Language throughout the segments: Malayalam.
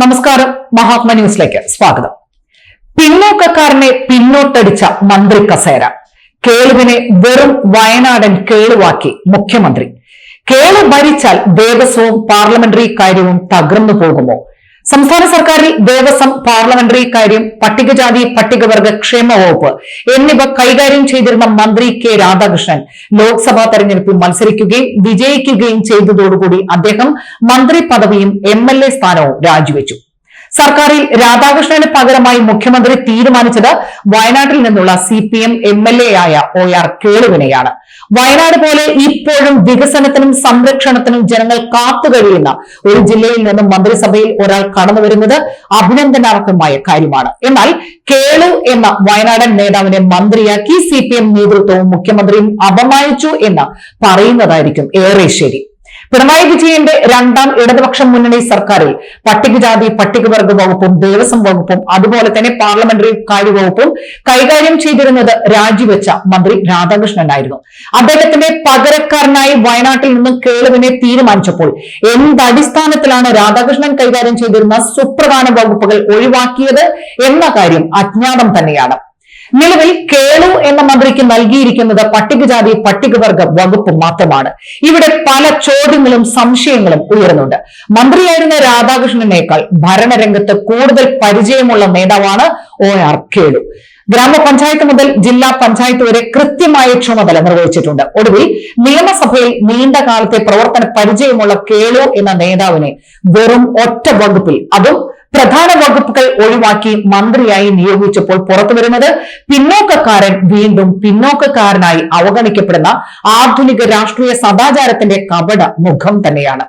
നമസ്കാരം മഹാത്മ ന്യൂസിലേക്ക് സ്വാഗതം. പിന്നോക്കക്കാരനെ പിന്നോട്ടടിച്ച മന്ത്രി കസേര. കേളുവിനെ വെറും വയനാടൻ കേളുവാക്കി മുഖ്യമന്ത്രി. കേളു ഭരിച്ചാൽ ദേവസ്വവും പാർലമെന്ററി കാര്യവും തകർന്നു പോകുമോ? സംസ്ഥാന സർക്കാരിൽ ദേവസ്വം പാർലമെന്ററി കാര്യം പട്ടികജാതി പട്ടികവർഗ ക്ഷേമ വകുപ്പ് എന്നിവ കൈകാര്യം ചെയ്തിരുന്ന മന്ത്രി കെ രാധാകൃഷ്ണൻ ലോക്സഭാ തെരഞ്ഞെടുപ്പിൽ മത്സരിക്കുകയും വിജയിക്കുകയും ചെയ്തതോടുകൂടി അദ്ദേഹം മന്ത്രി പദവിയും എം സ്ഥാനവും രാജിവെച്ചു. സർക്കാരിൽ രാധാകൃഷ്ണന് പകരമായി മുഖ്യമന്ത്രി തീരുമാനിച്ചത് വയനാട്ടിൽ നിന്നുള്ള C P M M L A ആയ ഒ ആർ കേളുവിനെയാണ്. വയനാട് പോലെ ഇപ്പോഴും വികസനത്തിനും സംരക്ഷണത്തിനും ജനങ്ങൾ കാത്തുകഴിയുന്ന ഒരു ജില്ലയിൽ നിന്നും മന്ത്രിസഭയിൽ ഒരാൾ കടന്നു വരുന്നത് അഭിനന്ദനാർഹമായ കാര്യമാണ്. എന്നാൽ കേളു എന്ന വയനാടൻ നേതാവിനെ മന്ത്രിയാക്കി സി നേതൃത്വവും മുഖ്യമന്ത്രിയും അപമാനിച്ചു എന്ന് പറയുന്നതായിരിക്കും ഏറെ ശരി. പിണറായി വിജയന്റെ രണ്ടാം ഇടതുപക്ഷ മുന്നണി സർക്കാരിൽ പട്ടികജാതി പട്ടികവർഗ വകുപ്പും ദേവസ്വം വകുപ്പും അതുപോലെ തന്നെ പാർലമെന്ററി കാര്യ വകുപ്പും കൈകാര്യം ചെയ്തിരുന്നത് രാജിവെച്ച മന്ത്രി രാധാകൃഷ്ണനായിരുന്നു അദ്ദേഹത്തിന്റെ പകരക്കാരനായി വയനാട്ടിൽ നിന്നും കേളുവിനെ തീരുമാനിച്ചപ്പോൾ എന്തടിസ്ഥാനത്തിലാണ് രാധാകൃഷ്ണൻ കൈകാര്യം ചെയ്തിരുന്ന സുപ്രധാന വകുപ്പുകൾ ഒഴിവാക്കിയത് എന്ന കാര്യം അജ്ഞാതം തന്നെയാണ്. നിലവിൽ കേളു എന്ന മന്ത്രിക്ക് നൽകിയിരിക്കുന്നത് പട്ടികജാതി പട്ടികവർഗ വകുപ്പ് മാത്രമാണ്. ഇവിടെ പല ചോദ്യങ്ങളും സംശയങ്ങളും ഉയരുന്നുണ്ട്. മന്ത്രിയായിരുന്ന രാധാകൃഷ്ണനേക്കാൾ ഭരണരംഗത്ത് കൂടുതൽ പരിചയമുള്ള നേതാവാണ് ഒ ആർ കേളു. ഗ്രാമപഞ്ചായത്ത് മുതൽ ജില്ലാ പഞ്ചായത്ത് വരെ കൃത്യമായ ചുമതല നിർവഹിച്ചിട്ടുണ്ട്. ഒടുവിൽ നിയമസഭയിൽ നീണ്ട കാലത്തെ പ്രവർത്തന പരിചയമുള്ള കേളു എന്ന നേതാവിനെ വെറും ഒറ്റ വകുപ്പിൽ അതും പ്രധാന വകുപ്പുകൾ ഒഴിവാക്കി മന്ത്രിയായി നിയോഗിച്ചപ്പോൾ പുറത്തുവരുന്നത് പിന്നോക്കക്കാരൻ വീണ്ടും പിന്നോക്കക്കാരനായി അവഗണിക്കപ്പെടുന്ന ആധുനിക രാഷ്ട്രീയ സദാചാരത്തിന്റെ കപട മുഖം തന്നെയാണ്.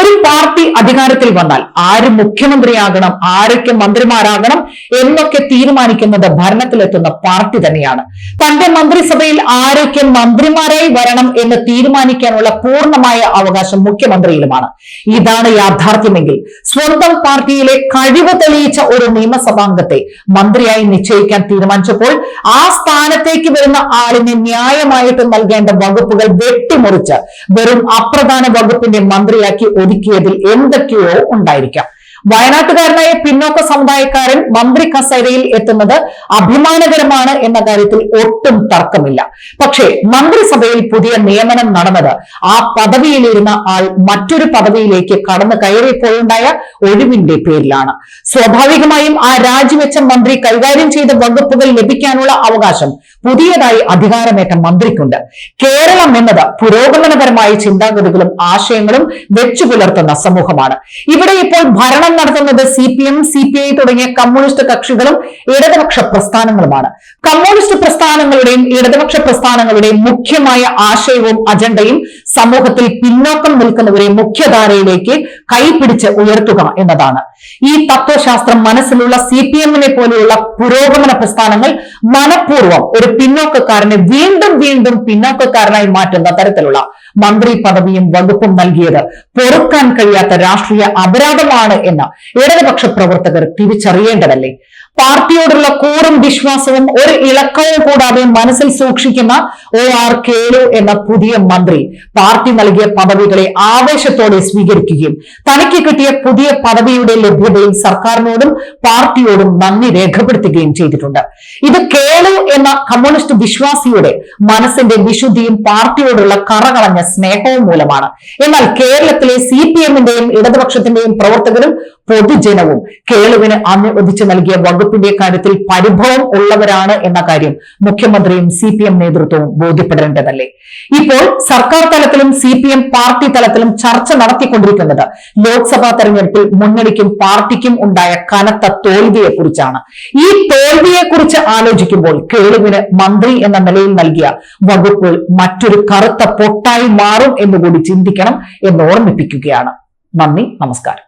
ഒരു പാർട്ടി അധികാരത്തിൽ വന്നാൽ ആര് മുഖ്യമന്ത്രിയാകണം ആരൊക്കെ മന്ത്രിമാരാകണം എന്നൊക്കെ തീരുമാനിക്കുന്നത് ഭരണത്തിലെത്തുന്ന പാർട്ടി തന്നെയാണ്. തന്റെ മന്ത്രിസഭയിൽ ആരൊക്കെ മന്ത്രിമാരായി വരണം എന്ന് തീരുമാനിക്കാനുള്ള പൂർണമായ അവകാശം മുഖ്യമന്ത്രിയിലുമാണ്. ഇതാണ് യാഥാർത്ഥ്യമെങ്കിൽ സ്വന്തം പാർട്ടിയിലെ കഴിവ് തെളിയിച്ച ഒരു നിയമസഭാംഗത്തെ മന്ത്രിയായി നിശ്ചയിക്കാൻ തീരുമാനിച്ചപ്പോൾ ആ സ്ഥാനത്തേക്ക് വരുന്ന ആളിന് ന്യായമായിട്ട് നൽകേണ്ട വകുപ്പുകൾ വെട്ടിമുറിച്ച് വെറും അപ്രധാന വകുപ്പിന്റെ മന്ത്രിയാക്കി ഒതുക്കിയതിൽ എന്തൊക്കെയോ ഉണ്ടായിരിക്കാം. വയനാട്ടുകാരനായ പിന്നോക്ക സമുദായക്കാരൻ മന്ത്രി കസേരയിൽ എത്തുന്നത് അഭിമാനകരമാണ് എന്ന കാര്യത്തിൽ ഒട്ടും തർക്കമില്ല. പക്ഷേ മന്ത്രിസഭയിൽ പുതിയ നിയമനം നടന്നത് ആ പദവിയിലിരുന്ന ആൾ മറ്റൊരു പദവിയിലേക്ക് കടന്നു കയറിയപ്പോഴുണ്ടായ ഒഴിവിന്റെ പേരിലാണ്. സ്വാഭാവികമായും ആ രാജിവെച്ച മന്ത്രി കൈകാര്യം ചെയ്ത വകുപ്പുകൾ ലഭിക്കാനുള്ള അവകാശം പുതിയതായി അധികാരമേറ്റ മന്ത്രിക്കുണ്ട്. കേരളം എന്നത് പുരോഗമനപരമായ ചിന്താഗതികളും ആശയങ്ങളും വെച്ചു പുലർത്തുന്ന സമൂഹമാണ്. ഇവിടെ ഇപ്പോൾ ഭരണം നടത്തുന്നത് C P M C P I തുടങ്ങിയ കമ്മ്യൂണിസ്റ്റ് കക്ഷികളും ഇടതുപക്ഷ പ്രസ്ഥാനങ്ങളുമാണ്. കമ്മ്യൂണിസ്റ്റ് പ്രസ്ഥാനങ്ങളുടെയും ഇടതുപക്ഷ പ്രസ്ഥാനങ്ങളുടെയും മുഖ്യമായ ആശയവും അജണ്ടയും സമൂഹത്തിൽ പിന്നോക്കം നിൽക്കുന്നവരെ മുഖ്യധാരയിലേക്ക് കൈപിടിച്ച് ഉയർത്തുക എന്നതാണ്. ഈ തത്വശാസ്ത്രം മനസ്സിലുള്ള സി പി എമ്മിനെ പോലെയുള്ള പുരോഗമന പ്രസ്ഥാനങ്ങൾ മനഃപൂർവം ഒരു പിന്നോക്കക്കാരനെ വീണ്ടും വീണ്ടും പിന്നോക്കക്കാരനായി മാറ്റുന്ന തരത്തിലുള്ള മന്ത്രി പദവിയും വകുപ്പും നൽകിയത്. പൊറുക്കാൻ കഴിയാത്ത രാഷ്ട്രീയ അപരാധമാണ് എന്ന് ഇടതുപക്ഷ പ്രവർത്തകർ തിരിച്ചറിയേണ്ടതല്ലേ? പാർട്ടിയോടുള്ള കൂറും വിശ്വാസവും ഒരു ഇളക്കവും കൂടാതെ മനസ്സിൽ സൂക്ഷിക്കുന്ന ഒ ആർ കേളു എന്ന പുതിയ മന്ത്രി പാർട്ടി നൽകിയ പദവികളെ ആവേശത്തോടെ സ്വീകരിക്കുകയും തനിക്ക് കിട്ടിയ പുതിയ പദവിയുടെ ലഭ്യതയിൽ സർക്കാരിനോടും പാർട്ടിയോടും നന്ദി രേഖപ്പെടുത്തുകയും ചെയ്തിട്ടുണ്ട്. ഇത് കേളു എന്ന കമ്മ്യൂണിസ്റ്റ് വിശ്വാസിയുടെ മനസ്സിന്റെ വിശുദ്ധിയും പാർട്ടിയോടുള്ള കറകളഞ്ഞ സ്നേഹവും മൂലമാണ്. എന്നാൽ കേരളത്തിലെ സി പി എമ്മിന്റെയും ഇടതുപക്ഷത്തിന്റെയും പ്രവർത്തകരും പൊതുജനവും കേളുവിന് അനുവദിച്ചു നൽകിയ വകുപ്പിന്റെ കാര്യത്തിൽ പരിഭവം ഉള്ളവരാണ് എന്ന കാര്യം മുഖ്യമന്ത്രിയും സി പി എം നേതൃത്വവും ബോധ്യപ്പെടേണ്ടതല്ലേ? ഇപ്പോൾ സർക്കാർ തലത്തിലും സി പി എം പാർട്ടി തലത്തിലും ചർച്ച നടത്തിക്കൊണ്ടിരിക്കുന്നത് ലോക്സഭാ തെരഞ്ഞെടുപ്പിൽ മുന്നണിക്കും പാർട്ടിക്കും ഉണ്ടായ കനത്ത തോൽവിയെക്കുറിച്ചാണ്. ഈ തോൽവിയെക്കുറിച്ച് ആലോചിക്കുമ്പോൾ കേളുവിന് മന്ത്രി എന്ന നിലയിൽ നൽകിയ വകുപ്പ് മറ്റൊരു കറുത്ത പൊട്ടായി മാറും എന്നുകൂടി ചിന്തിക്കണം എന്ന് ഓർമ്മിപ്പിക്കുകയാണ്. നന്ദി നമസ്കാരം.